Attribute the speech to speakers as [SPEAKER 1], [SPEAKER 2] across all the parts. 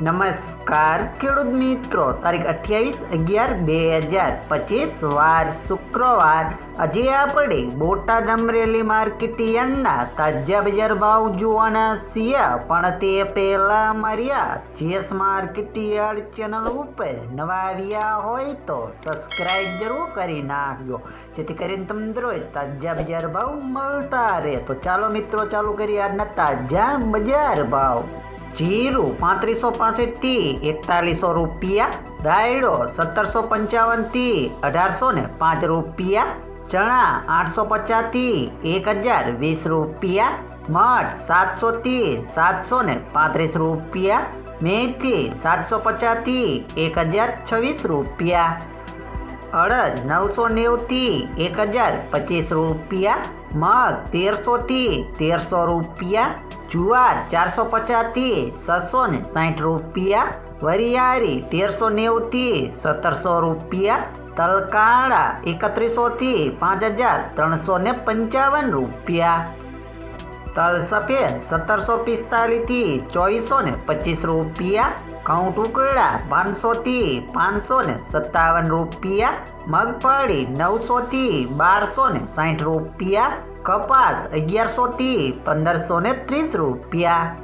[SPEAKER 1] નમસ્કાર, ખેડૂત મિત્રો. તારીખ અઠ્યાવીસ અગિયાર બે હજાર પચીસ, વાર શુક્રવાર. આજે આપણે બોટાદ અમરેલી માર્કેટ તાજા બજાર ભાવ જોવાના છીએ. પણ તે પહેલા અમારી જેસ માર્કેટ યાર્ડ ચેનલ ઉપર નવા આવ્યા હોય તો સબસ્ક્રાઇબ જરૂર કરી નાખજો. જેથી કરીને તમને રોજ તાજા બજાર ભાવ મળતા રહે. તો ચાલો મિત્રો, ચાલુ કરીએ આજના તાજા બજાર ભાવ. જીરું પાંત્રીસો પાસઠથી એકતાલીસો રૂપિયા, રાયડો સત્તરસો પંચાવનથી અઢારસો ને પાંચ રૂપિયા, ચણા આઠસો પચાસથી એક હજાર વીસ રૂપિયા, મઠ સાતસોથી સાતસો ને પાંત્રીસ રૂપિયા, મેથી સાતસો પચાસથી એક હજાર છવ્વીસ રૂપિયા, અડદ નવસો નેવથી એક હજાર પચીસ રૂપિયા, મગ તેરસોથી તેરસો રૂપિયા જુવાર ચારસો પચાસથી છસો ને સાઠ રૂપિયા. વરિયારી તેરસો નેવુંથી સત્તરસો રૂપિયા. તલકાળા એકત્રીસોથી પાંચ હજાર ત્રણસો ને પંચાવન રૂપિયા. તલ સફેદ, સત્તરસો પિસ્તાલીસથી ચોવીસો ને પચીસ રૂપિયા. ઘઉં ટુકડા, પાંચસોથી પાંચસો ને સત્તાવન રૂપિયા. મગફળી, નવસોથી બારસો ને સાઠ રૂપિયા. કપાસ, અગિયારસોથી પંદરસો ને ત્રીસ રૂપિયા.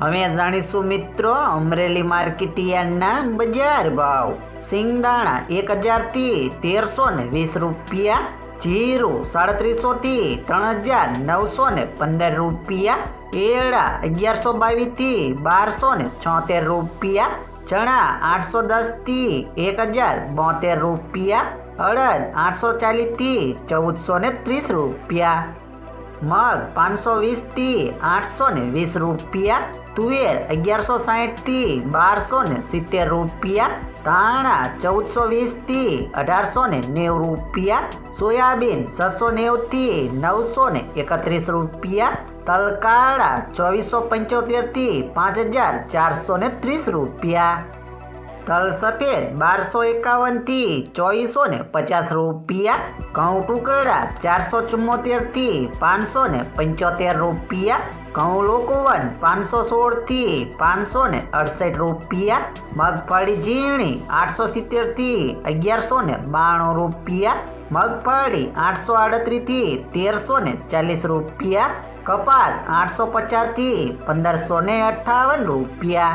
[SPEAKER 1] હવે જાણીશું મિત્રો, અમરેલી માર્કેટિયાના બજાર ભાવ. સિંગદાણા એક હજારથી તેરસો ને વીસ રૂપિયા, જીરું સાડત્રીસોથી ત્રણ હજાર નવસો ને પંદર રૂપિયા એળા અગિયારસો બાવીસથી બારસો ને છોતેર રૂપિયા, ચણા આઠસો દસથી એક હજાર બોતેર રૂપિયા, અડદ આઠસો ચાલીસથી ચૌદસો ને ત્રીસ રૂપિયા. મગ પાંચસો વીસથી આઠસો ને વીસ રૂપિયા, તુવેર અગિયારસો સાહીઠથી બારસો ને સિત્તેર રૂપિયા, ધાણા ચૌદસો વીસથી અઢારસો ને નેવું રૂપિયા, સોયાબીન છસો નેવથી નવસો ને એકત્રીસ રૂપિયા, તલકાળા ચોવીસો પંચોતેરથી પાંચ હજાર ચારસો ને ત્રીસ રૂપિયા. તલ સફેદ બારસો એકાવનથી ચોવીસો ને પચાસ રૂપિયા. ઘઉં ટુકડા ચારસો ચુમ્મોતેરથી પાંચસો ને પંચોતેર રૂપિયા. ઘઉં લોકવન પાંચસો સોળથી પાંચસો ને અડસઠ રૂપિયા. મગફળી ઝીણી આઠસો સિત્તેરથી અગિયારસો ને બાણું રૂપિયા. મગફળી આઠસો આડત્રીસથી તેરસો ને ચાલીસ રૂપિયા. કપાસ આઠસો પચાસથી પંદરસો ને અઠ્ઠાવન રૂપિયા.